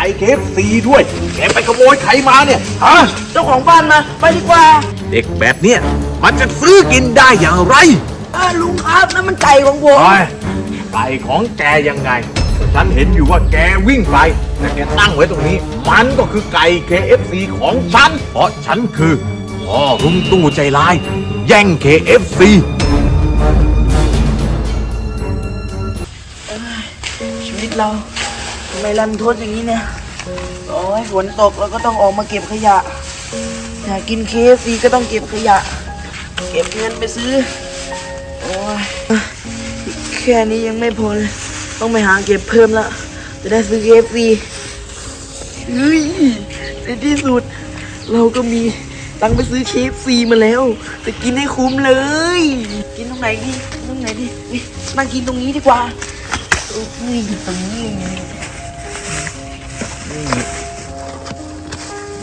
ก่เคฟซีด้วย แกไปขโมยใครมาเนี่ยฮะเจ้าของบ้านมา ไปดีกว่าเด็กแบบเนี้ยมันจะซื้อกินได้อย่างไรเออลุงครับนั่นมันไก่ของผมไอ้ไก่ของแกยังไง ฉันเห็นอยู่ว่าแกวิ่งไปแต่แกตั้งไว้ตรงนี้ มันก็คือไก่ KFC ของฉัน เพราะฉันคือพ่อรุมตู้ใจร้าย แย่ง KFC ชีวิตเรา ทำไมรันทดอย่างนี้เนี่ยโอ้ยฝนตกแล้วก็ต้องออกมาเก็บขยะอยากกินเคฟซีก็ต้องเก็บขยะ เก็บเงินไปซื้อ โอ้ยแค่นี้ยังไม่พอเลยต้องไปหาเก็บเพิ่มละจะได้ซื้อเคฟซีเฮ้ยในที่สุด เราก็มีตังไปซื้อเคฟซีมาแล้ว จะกินให้คุ้มเลย กินตรงไหนดีกิตรงไหนดีนี่มากินตรงนี้ดีกว่านี่ตรงนี้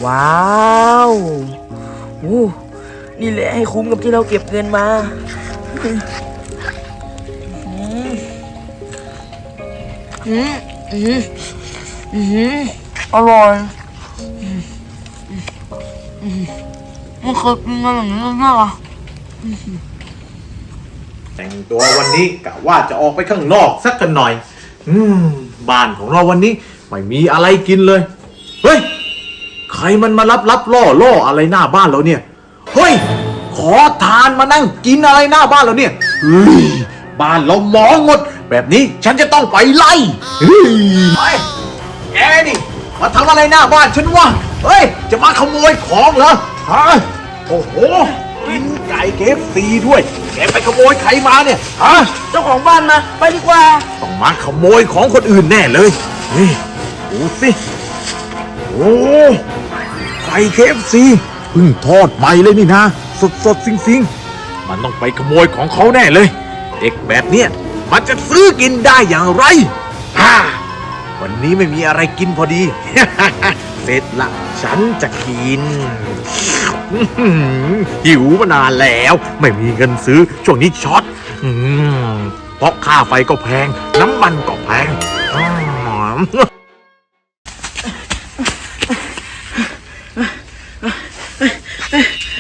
ว้าวโอ้นี่แหละให้คุ้มกับที่เราเก็บเงินมาอืมอืมอืมอืมอร่อยไม่เคยกินอะไรอย่างนี้เลยนะแต่งตัววันนี้กะว่าจะออกไปข้างนอกสักกันหน่อย อืม บ้านของเราวันนี้ ไม่มีอะไรกินเลย เฮ้ย ใครมันมารับรับล่อล่ออะไรหน้าบ้านเราเนี่ย เฮ้ย ขอทานมานั่งกินอะไรหน้าบ้านเราเนี่ยเฮ้ยบ้านเราหมองหมด แบบนี้ฉันจะต้องไปไล่เฮ้ยเฮ้ยแกนี่มาทำอะไรหน้าบ้านฉันวะเฮ้ย จะมาขโมยของเหรอฮะโอ้โหกินไก่เคฟซีด้วย แกไปขโมยใครมาเนี่ยฮะเจ้าของบ้านมาไปดีกว่าต้องมาขโมยของคนอื่นแน่เลยเฮ้ยดูสิโอ้ ไก่เคฟซีเพิ่งทอดใหม่เลยนี่นะ สดสดสิงสิงมันต้องไปขโมยของเขาแน่เลย เด็กแบบเนี้ยมันจะซื้อกินได้อย่างไรฮ่าวันนี้ไม่มีอะไรกินพอดี เสร็จละ ฉันจะกิน หิวมานานแล้ว ไม่มีเงินซื้อช่วงนี้ช็อตเพราะค่าไฟก็แพง น้ำมันก็แพงอืม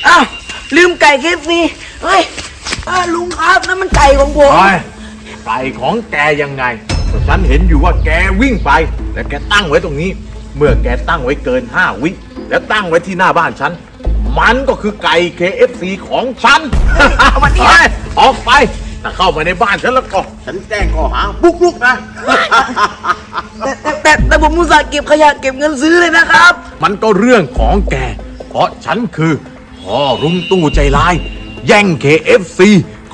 อ้าว ลืมไก่เคฟซีเฮ้ยอ้าวลุงครับนั่นมันไก่ของผมไอ้ไก่ของแกยังไงก็ฉันเห็นอยู่ว่าแกวิ่งไป และแกตั้งไว้ตรงนี้ เมื่อแกตั้งไว้เกิน5วิแล้วตั้งไว้ที่หน้าบ้านฉัน มันก็คือไก่ KFC ของฉันมันนี่ออกไปถ้าเข้ามาในบ้านฉันแล้วก็ฉันแจ้งข้อหาบุกรุกนะแต่แต่แต่แต่ผมมุตส่าห์เก็บขยะเก็บเงินซื้อเลยนะครับ มันก็เรื่องของแก เพราะฉันคือ พ่อรุมตู้ใจร้าย แย่ง KFC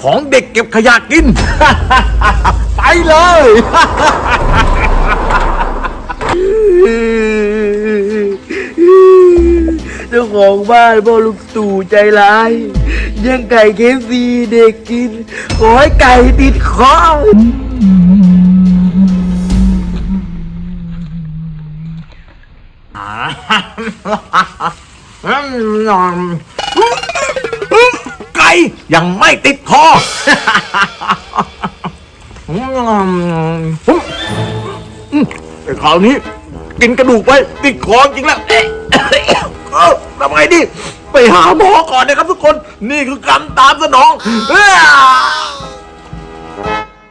ของเด็กเก็บขยะกิน ไปเลย เจ้าของบ้านพ่อลูกตู่ใจร้าย แย่งไก่เคฟซีเด็กกิน ขอให้ไก่ติดคอไก่ ยังไม่ติดคอ คราวนี้กินกระดูกไปติดคอจริงแล้วทำไงดี ไปหาหมอก่อนนะครับทุกคน นี่คือกรรมตามสนองอ